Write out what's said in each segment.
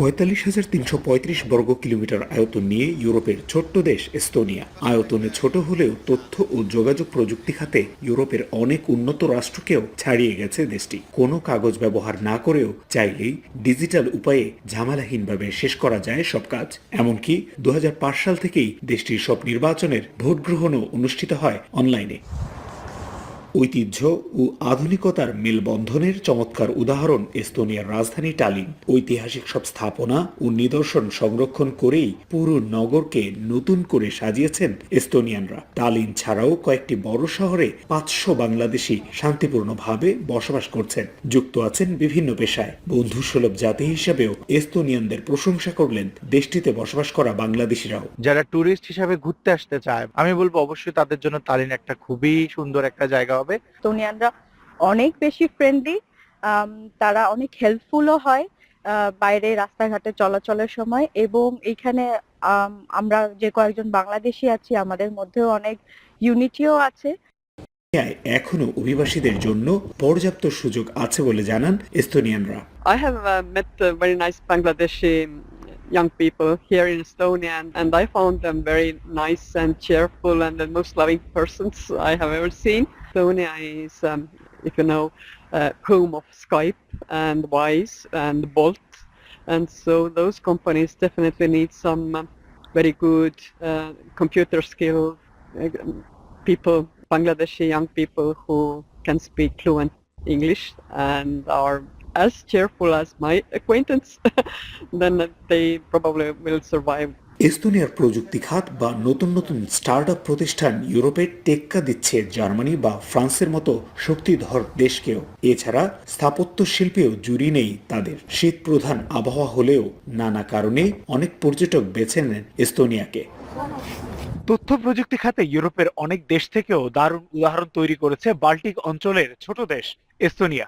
পঁয়তাল্লিশ হাজার তিনশো পঁয়ত্রিশ বর্গ কিলোমিটার আয়তন নিয়ে ইউরোপের ছোট্ট দেশ এস্তোনিয়া। আয়তনে ছোট হলেও তথ্য ও যোগাযোগ প্রযুক্তি খাতে ইউরোপের অনেক উন্নত রাষ্ট্রকেও ছাড়িয়ে গেছে দেশটি। কোনো কাগজ ব্যবহার না করেও চাইলেই ডিজিটাল উপায়ে ঝামেলাহীনভাবে শেষ করা যায় সব কাজ। এমনকি দু হাজার পাঁচ সাল থেকেই দেশটির সব নির্বাচনের ভোট গ্রহণও অনুষ্ঠিত হয় অনলাইনে। ঐতিহ্য ও আধুনিকতার মেলবন্ধনের চমৎকার উদাহরণ এস্তোনিয়ার রাজধানী টালিন। ঐতিহাসিক সব স্থাপনা ও নিদর্শন সংরক্ষণ করেই পুরো নগরকে নতুন করে সাজিয়েছেন এস্তোনিয়ানরা। টালিন ছাড়াও কয়েকটি বড় শহরে পাঁচশো বাংলাদেশি শান্তিপূর্ণভাবে বসবাস করছেন। যুক্ত আছেন বিভিন্ন পেশায়। বন্ধুসুলভ জাতি হিসেবেও এস্তোনিয়ানদের প্রশংসা করলেন দেশটিতে বসবাস করা বাংলাদেশিরাও। যারা ট্যুরিস্ট হিসাবে ঘুরতে আসতে চায়, আমি বলব অবশ্যই তাদের জন্য তালিন একটা খুবই সুন্দর একটা জায়গা। হবে। এস্তোনিয়ানরা অনেক বেশি ফ্রেন্ডলি তারা অনেক হেল্পফুলও হয় বাইরে রাস্তাঘাটে চলাচলের সময় এবং এখানে আম, আমরা যে কয়েকজন বাংলাদেশি আছি আমাদের মধ্যেও অনেক ইউনিটিও আছে। এখনও অভিবাসীদের জন্য পর্যাপ্ত সুযোগ আছে বলে জানান এস্তোনিয়ানরা। I have uh, met uh, very nice Bangladeshi young people here in Estonia, and, and I found them very nice and cheerful and the most loving persons I have ever seen. Estonia is, um, if you know, uh, home of Skype and Wise and Bolt, and so those companies definitely need some um, very good uh, computer skill uh, people, Bangladeshi young people who can speak fluent English and are as cheerful as my acquaintance, then they probably will survive. এস্তোনিয়ার প্রযুক্তি খাত বা নতুন নতুন start up প্রতিষ্ঠান ইউরোপে টেক্কা দিচ্ছে Germany বা ফ্রান্সের মতো শক্তিধর দেশকেও। এছাড়া স্থাপত্য শিল্পেও জুড়ি নেই তাদের। শীত প্রধান আবহাওয়া হলেও নানা কারণে অনেক পর্যটক বেছে নেন এস্তোনিয়াকে। তথ্য প্রযুক্তি খাতে ইউরোপের অনেক দেশ থেকেও দারুণ উদাহরণ তৈরি করেছে বাল্টিক অঞ্চলের ছোট দেশ এস্তোনিয়া।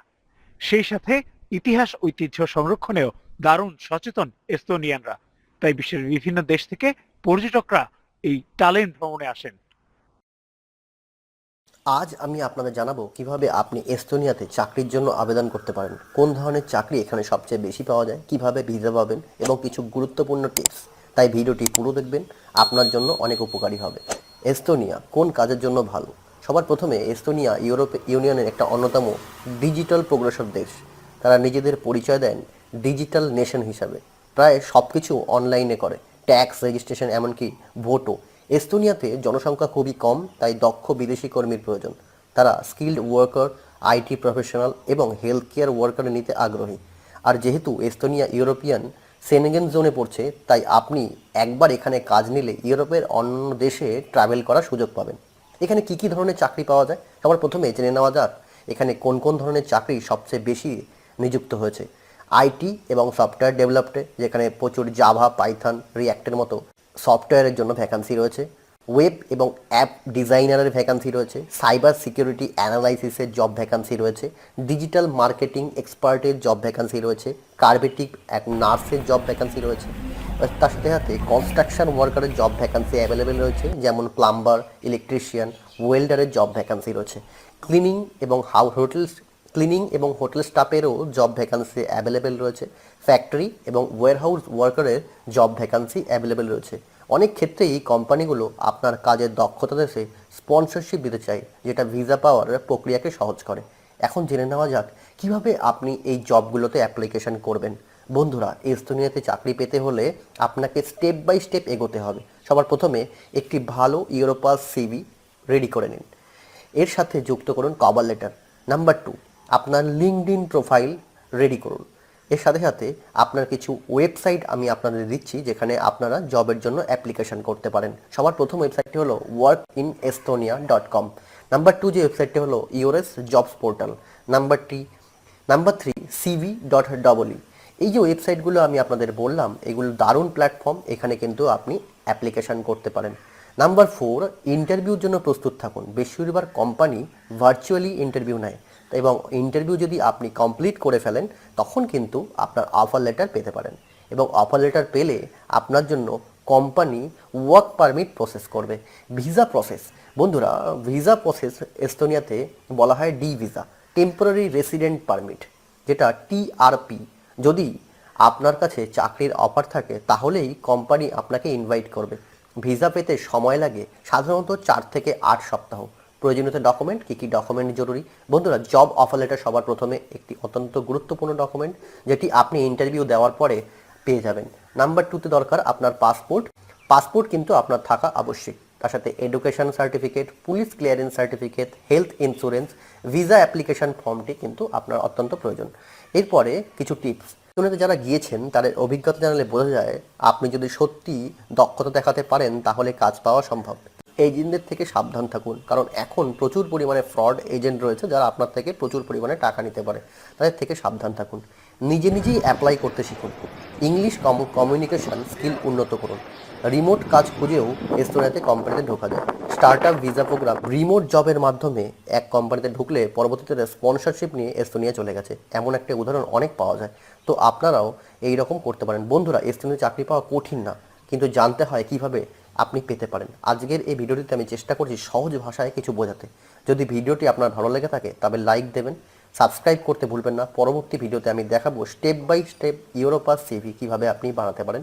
সেই সাথে ইতিহাস, ঐতিহ্য সংরক্ষণেও দারুণ সচেতন এস্তোনিয়ানরা। তাই বিশ্বের বিভিন্ন দেশ থেকে পর্যটকরা এই টালেন ভ্রমণে আসেন। আজ আমি আপনাদের জানাব কীভাবে আপনি এস্তোনিয়াতে চাকরির জন্য আবেদন করতে পারেন। কোন ধরনের চাকরি এখানে সবচেয়ে বেশি পাওয়া যায়, কীভাবে ভিসা পাবেন এবং কিছু গুরুত্বপূর্ণ টিপস। তাই ভিডিওটি পুরো দেখবেন, আপনার জন্য অনেক উপকারী হবে। এস্তোনিয়া কোন কাজের জন্য ভালো? সবার প্রথমে এস্তোনিয়া ইউরোপ, ইউনিয়নের একটা অন্যতম ডিজিটাল প্রগ্রেসর দেশ। তারা নিজেদের পরিচয় দেন ডিজিটাল নেশন হিসাবে। প্রায় সব কিছু অনলাইনে করে। ট্যাক্স রেজিস্ট্রেশন, এমনকি ভোটও। এস্তোনিয়াতে জনসংখ্যা খুবই কম, তাই দক্ষ বিদেশি কর্মীর প্রয়োজন। তারা স্কিল্ড ওয়ার্কার আইটি প্রফেশনাল এবং হেলথ কেয়ার ওয়ার্কার নিতে আগ্রহী। আর যেহেতু এস্তোনিয়া ইউরোপিয়ান সেনেগেন জোনে পড়ছে, তাই আপনি একবার এখানে কাজ নিলে ইউরোপের অন্য দেশে ট্রাভেল করার সুযোগ পাবেন। এখানে কি কি ধরনের চাকরি পাওয়া যায়? সবার প্রথমে জেনে নেওয়া যাক, এখানে কোন কোন ধরনের চাকরি সবচেয়ে বেশি নিযুক্ত হয়েছে। আইটি এবং সফটওয়্যার ডেভেলপডে, যেখানে প্রচুর জাভা, পাইথন, রিয়াক্টের মতো সফটওয়্যারের জন্য ভ্যাকান্সি রয়েছে। ওয়েব এবং অ্যাপ ডিজাইনারের ভ্যাকান্সি রয়েছে। সাইবার সিকিউরিটি অ্যানালাইসিসের জব ভ্যাকান্সি রয়েছে। ডিজিটাল মার্কেটিং এক্সপার্টের জব ভ্যাকান্সি রয়েছে। কার্বেটিক এক নার্সের জব ভ্যাকান্সি রয়েছে। তার সাথে সাথে কনস্ট্রাকশন ওয়ার্কারের জব ভ্যাকান্সি অ্যাভেলেবেল রয়েছে। যেমন প্লাম্বার ইলেকট্রিশিয়ান ওয়েল্ডারের জব ভ্যাকান্সি রয়েছে। ক্লিনিং এবং হাউ হোটেলস ক্লিনিং এবং হোটেল স্টাফেরও জব ভ্যাকান্সি অ্যাভেলেবেল রয়েছে। ফ্যাক্টরি এবং ওয়ারহাউস ওয়ার্কারের জব ভ্যাকান্সি অ্যাভেলেবেল রয়েছে। অনেক ক্ষেত্রেই এই কোম্পানিগুলো আপনার কাজের দক্ষতা দেখে স্পন্সরশিপ দিতে চায়, যেটা ভিসা পাওয়ার প্রক্রিয়াকে সহজ করে। এখন জেনে নেওয়া যাক, কীভাবে আপনি এই জবগুলোতে অ্যাপ্লিকেশন করবেন। বন্ধুরা এস্তোনিয়াতে চাকরি পেতে হলে আপনাকে স্টেপ বাই স্টেপ এগোতে হবে। সবার প্রথমে একটি ভালো ইউরোপাস সিভি রেডি করে নিন। এর সাথে যুক্ত করুন কভার লেটার। নাম্বার টু আপনার লিঙ্কড প্রোফাইল রেডি করুন। এর সাথে সাথে আপনার কিছু ওয়েবসাইট আমি আপনাদের দিচ্ছি, যেখানে আপনারা জবের জন্য অ্যাপ্লিকেশন করতে পারেন। সবার প্রথম ওয়েবসাইটটি হলো work in Estonia dot com number two যে ওয়েবসাইটটি হলো ইউরেস জবস পোর্টাল নাম্বার টি number three CV dot double এই যে ওয়েবসাইটগুলো আমি আপনাদের বললাম, এগুলো দারুণ প্ল্যাটফর্ম এখানে কিন্তু আপনি অ্যাপ্লিকেশন করতে পারেন। নাম্বার ফোর ইন্টারভিউর জন্য প্রস্তুত থাকুন। বেশিরভাগ কোম্পানি ভার্চুয়ালি ইন্টারভিউ নেয়। এবং ইন্টারভিউ যদি আপনি কমপ্লিট করে ফেলেন, তখন কিন্তু আপনার অফার লেটার পেতে পারেন। এবং অফার লেটার পেলে আপনার জন্য কোম্পানি ওয়ার্ক পারমিট প্রসেস করবে। ভিসা প্রসেস বন্ধুরা ভিসা প্রসেস এস্তোনিয়াতে বলা হয় D visa temporary resident permit যেটা টিআরপি যদি আপনার কাছে চাকরির অফার থাকে, তাহলেই কোম্পানি আপনাকে ইনভাইট করবে। ভিসা পেতে সময় লাগে সাধারণত চার থেকে আট সপ্তাহ। প্রয়োজনীয় ডকুমেন্ট কী কী ডকুমেন্ট জরুরি? বন্ধুরা জব অফার লেটার সবার প্রথমে একটি অত্যন্ত গুরুত্বপূর্ণ ডকুমেন্ট যেটি আপনি ইন্টারভিউ দেওয়ার পরে পেয়ে যাবেন। নাম্বার টুতে দরকার আপনার পাসপোর্ট পাসপোর্ট কিন্তু আপনার থাকা আবশ্যিক। তার সাথে education certificate police clearance certificate health insurance visa application ফর্মটি কিন্তু আপনার অত্যন্ত প্রয়োজন। এরপরে কিছু টিপস শুনেতে যারা গিয়েছেন, তাদের অভিজ্ঞতা জানালে বোঝা যায়, আপনি যদি সত্যি দক্ষতা দেখাতে পারেন, তাহলে কাজ পাওয়া সম্ভব। এজেন্টদের থেকে সাবধান থাকুন। কারণ এখন প্রচুর পরিমাণে ফ্রড এজেন্ট রয়েছে যারা আপনার থেকে প্রচুর পরিমাণে টাকা নিতে পারে। তাদের থেকে সাবধান থাকুন। নিজে নিজেই অ্যাপ্লাই করতে শিখুন। ইংলিশ কমিউনিকেশন স্কিল উন্নত করুন। রিমোট কাজ খুঁজেও এস্তোনিয়াতে কোম্পানিতে ঢোকা যায়। Start up visa program remote জবের মাধ্যমে এক কোম্পানিতে ঢুকলে পরবর্তীতে স্পন্সরশিপ নিয়ে এস্তোনিয়া চলে গেছে। এমন একটা উদাহরণ অনেক পাওয়া যায়। তো আপনারাও এই রকম করতে পারেন। বন্ধুরা এস্তোনিয়া চাকরি পাওয়া কঠিন না। কিন্তু জানতে হয় কীভাবে আপনি পেতে পারেন। আজকের এই ভিডিওটিতে আমি চেষ্টা করছি সহজ ভাষায় কিছু বোঝাতে। যদি ভিডিওটি আপনার ভালো লেগে থাকে, তবে লাইক দেবেন, সাবস্ক্রাইব করতে ভুলবেন না। পরবর্তী ভিডিওতে আমি দেখাবো step by step Europass CV কীভাবে আপনি বানাতে পারেন।